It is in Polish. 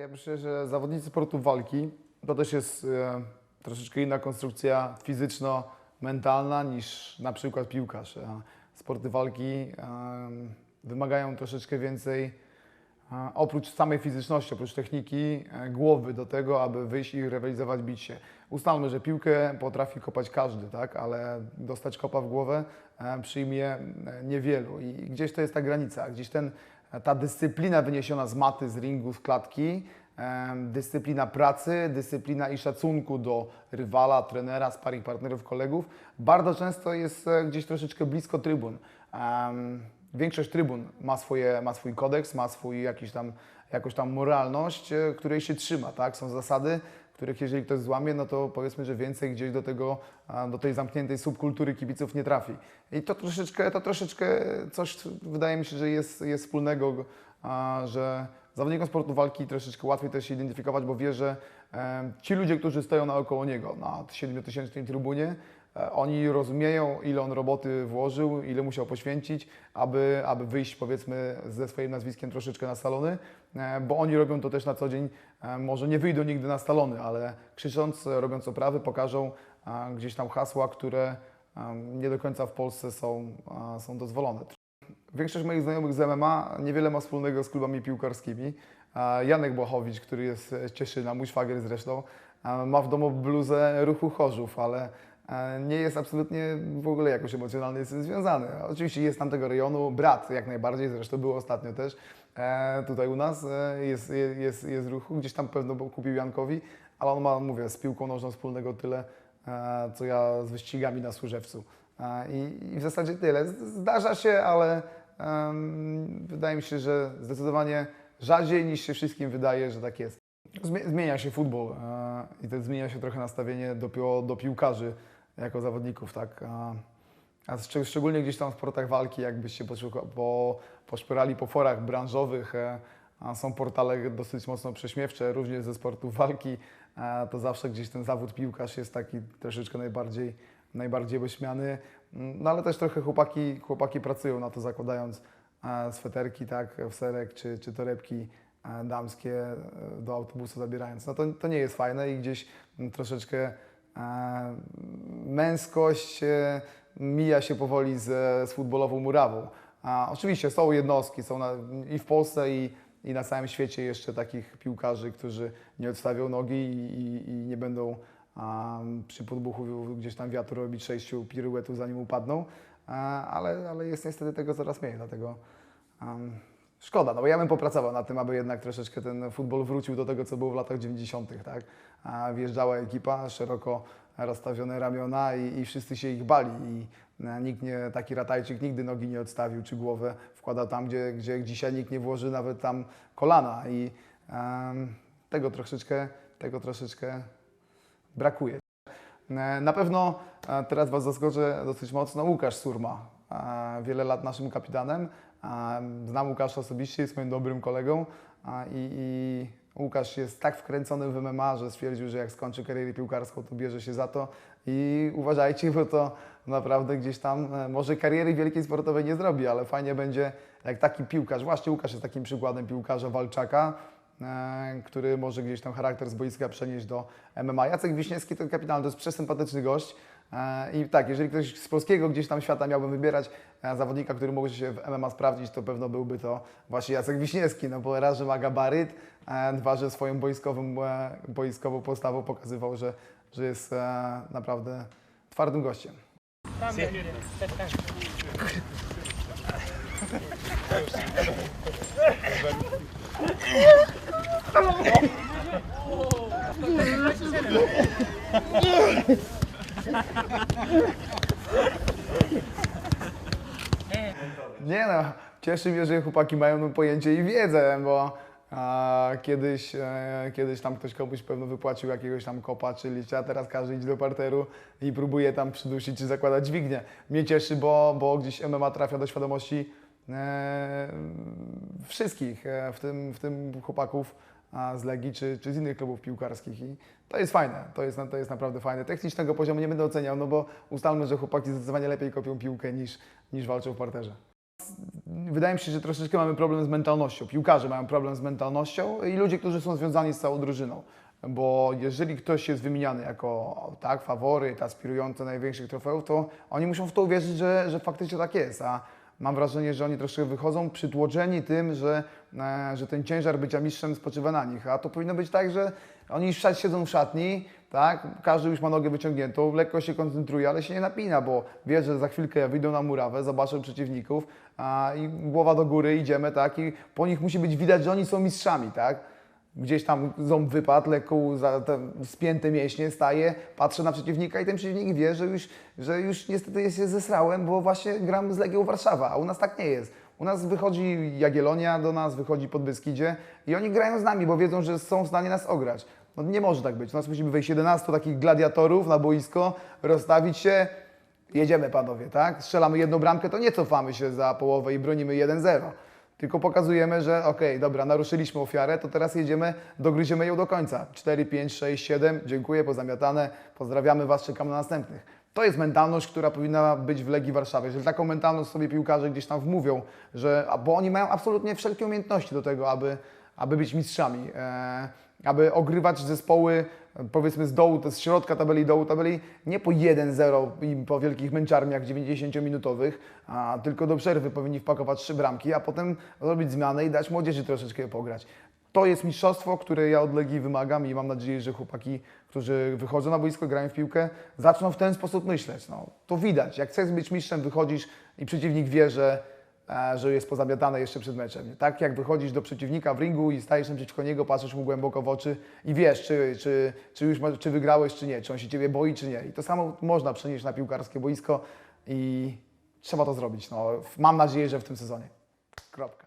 Ja myślę, że zawodnicy sportu walki to też jest e, troszeczkę inna konstrukcja fizyczno-mentalna niż na przykład piłkarz. Sporty walki e, wymagają troszeczkę więcej oprócz samej fizyczności, oprócz techniki, e, głowy do tego, aby wyjść i rywalizować, bić się. Ustalmy, że piłkę potrafi kopać każdy, tak? ale dostać kopa w głowę e, przyjmie e, niewielu i gdzieś to jest ta granica, gdzieś ten, ta dyscyplina wyniesiona z maty, z ringu, z klatki, dyscyplina pracy, dyscyplina i szacunku do rywala, trenera, sparring partnerów, kolegów, bardzo często jest gdzieś troszeczkę blisko trybun. Większość trybun ma, swoje, ma swój kodeks, ma swój jakiś tam, jakąś tam moralność, e, której się trzyma, tak? Są zasady, których jeżeli ktoś złamie, no to powiedzmy, że więcej gdzieś do tego, do tej zamkniętej subkultury kibiców nie trafi. I to troszeczkę, to troszeczkę coś, wydaje mi się, że jest, jest wspólnego, że zawodnikom sportu walki troszeczkę łatwiej też się identyfikować, bo wie, że e, ci ludzie, którzy stoją naokoło niego na 7000 trybunie, e, oni rozumieją, ile on roboty włożył, ile musiał poświęcić, aby, aby wyjść powiedzmy ze swoim nazwiskiem troszeczkę na salony, e, bo oni robią to też na co dzień. E, Może nie wyjdą nigdy na salony, ale krzycząc, robiąc oprawy, pokażą e, gdzieś tam hasła, które nie do końca w Polsce są, e, są dozwolone. Większość moich znajomych z MMA niewiele ma wspólnego z klubami piłkarskimi. Janek Błachowicz, który jest z Cieszyna, mój szwagier zresztą, ma w domu bluzę ruchu Chorzów, ale e, nie jest absolutnie w ogóle jakoś emocjonalnie z tym związany. Oczywiście jest tam tego rejonu, brat jak najbardziej, zresztą był ostatnio też e, tutaj u nas, e, jest, jest, jest ruchu, gdzieś tam pewno kupił Jankowi, ale on ma, mówię, z piłką nożną wspólnego tyle, co ja z wyścigami na Służewcu. I, w zasadzie tyle. Zdarza się, ale wydaje mi się, że zdecydowanie rzadziej niż się wszystkim wydaje, że tak jest. Zmie- Zmienia się futbol e, i też zmienia się trochę nastawienie do, do piłkarzy jako zawodników, tak? A, a szczeg- szczególnie gdzieś tam w sportach walki, jakbyście po, poszperali po forach branżowych, e, są portale dosyć mocno prześmiewcze, również ze sportów walki, to zawsze gdzieś ten zawód piłkarz jest taki troszeczkę najbardziej, najbardziej wyśmiany. No ale też trochę chłopaki, chłopaki pracują na to, zakładając e, sweterki, tak, w serek czy, czy torebki e, damskie e, do autobusu zabierając. No to, to nie jest fajne i gdzieś mm, troszeczkę męskość mija się powoli z, z futbolową murawą. A oczywiście są jednostki, są na, i w Polsce, i, i na całym świecie jeszcze takich piłkarzy, którzy nie odstawią nogi i, i, i nie będą a, przy podbuchu gdzieś tam wiatru robić sześciu piruetów zanim upadną, a, ale, ale jest niestety tego coraz mniej, dlatego um, szkoda, no bo ja bym popracował nad tym, aby jednak troszeczkę ten futbol wrócił do tego, co było w latach 90., tak? A wjeżdżała ekipa, szeroko rozstawione ramiona i, i wszyscy się ich bali i e, nikt nie, taki ratajczyk nigdy nogi nie odstawił, czy głowę wkładał tam, gdzie, gdzie dzisiaj nikt nie włoży nawet tam kolana i em, tego troszeczkę, tego troszeczkę brakuje. E, Na pewno e, teraz Was zaskoczę dosyć mocno Łukasz Surma. E, Wiele lat naszym kapitanem. Znam Łukasza osobiście, jest moim dobrym kolegą i, i Łukasz jest tak wkręcony w MMA, że stwierdził, że jak skończy karierę piłkarską, to bierze się za to i uważajcie, bo to naprawdę gdzieś tam może kariery wielkiej sportowej nie zrobi, ale fajnie będzie jak taki piłkarz, właśnie Łukasz jest takim przykładem piłkarza walczaka, który może gdzieś tam charakter z boiska przenieść do MMA. Jacek Wiśniewski to kapitan, to jest przesympatyczny gość. E, I tak, jeżeli ktoś z polskiego gdzieś tam świata miałby wybierać e, zawodnika, który mógłby się w MMA sprawdzić, to pewno byłby to właśnie Jacek Wiśniewski, no bo raz, że ma gabaryt, e, dwa, że swoją boiskową, e, boiskową postawą pokazywał, że, że jest e, naprawdę twardym gościem. Nie no, cieszy mnie, że chłopaki mają pojęcie i wiedzę, bo a, kiedyś, e, kiedyś tam ktoś komuś pewno wypłacił jakiegoś tam kopa czy liścia, teraz każdy idzie do parteru i próbuje tam przydusić czy zakładać dźwignię. Mnie cieszy, bo, bo gdzieś MMA trafia do świadomości e, wszystkich, e, w, tym, w tym chłopaków a, z Legii czy, czy z innych klubów piłkarskich i to jest fajne, to jest, to jest naprawdę fajne. Technicznego poziomu nie będę oceniał, no bo ustalmy, że chłopaki zdecydowanie lepiej kopią piłkę niż, niż walczą w parterze. Wydaje mi się, że troszeczkę mamy problem z mentalnością. Piłkarze mają problem z mentalnością i ludzie, którzy są związani z całą drużyną. Bo jeżeli ktoś jest wymieniany jako tak, faworyt, aspirujący do największych trofeów, to oni muszą w to uwierzyć, że, że faktycznie tak jest. A mam wrażenie, że oni troszkę wychodzą przytłoczeni tym, że, e, że ten ciężar bycia mistrzem spoczywa na nich. A to powinno być tak, że oni siedzą w szatni, tak? Każdy już ma nogę wyciągniętą, lekko się koncentruje, ale się nie napina, bo wie, że za chwilkę wyjdą na murawę, zobaczą przeciwników a, i głowa do góry, idziemy, tak? I po nich musi być widać, że oni są mistrzami, tak? Gdzieś tam ząb wypadł, lekko za te spięte mięśnie, staje, patrzę na przeciwnika i ten przeciwnik wie, że już, że już niestety się zesrałem, bo właśnie gram z Legią Warszawa, a u nas tak nie jest. U nas wychodzi Jagiellonia, do nas wychodzi Podbeskidzie i oni grają z nami, bo wiedzą, że są w stanie nas ograć. No nie może tak być. U nas musimy wejść 11 takich gladiatorów na boisko, rozstawić się, jedziemy panowie, tak? Strzelamy jedną bramkę, to nie cofamy się za połowę i bronimy 1-0. Tylko pokazujemy, że okej, dobra, naruszyliśmy ofiarę, to teraz jedziemy, dogryziemy ją do końca. 4, 5, 6, 7, dziękuję, pozamiatane, pozdrawiamy Was, czekamy na następnych. To jest mentalność, która powinna być w Legii Warszawy. Jeżeli taką mentalność sobie piłkarze gdzieś tam wmówią, że, bo oni mają absolutnie wszelkie umiejętności do tego, aby, aby być mistrzami, e, aby ogrywać zespoły powiedzmy z dołu, z środka tabeli, dołu tabeli, nie po 1-0 i po wielkich męczarniach 90-minutowych, a tylko do przerwy powinni wpakować trzy bramki, a potem zrobić zmianę i dać młodzieży troszeczkę pograć. To jest mistrzostwo, które ja od Legii wymagam i mam nadzieję, że chłopaki, którzy wychodzą na boisko, grają w piłkę, zaczną w ten sposób myśleć. No, to widać. Jak chcesz być mistrzem, wychodzisz i przeciwnik wie, że, że jest pozamiatane jeszcze przed meczem. Tak jak wychodzisz do przeciwnika w ringu i stajesz naprzeciwko niego, patrzysz mu głęboko w oczy i wiesz, czy, czy, czy już ma- czy wygrałeś, czy nie, czy on się ciebie boi, czy nie. I to samo można przenieść na piłkarskie boisko i trzeba to zrobić. No, mam nadzieję, że w tym sezonie. Kropka.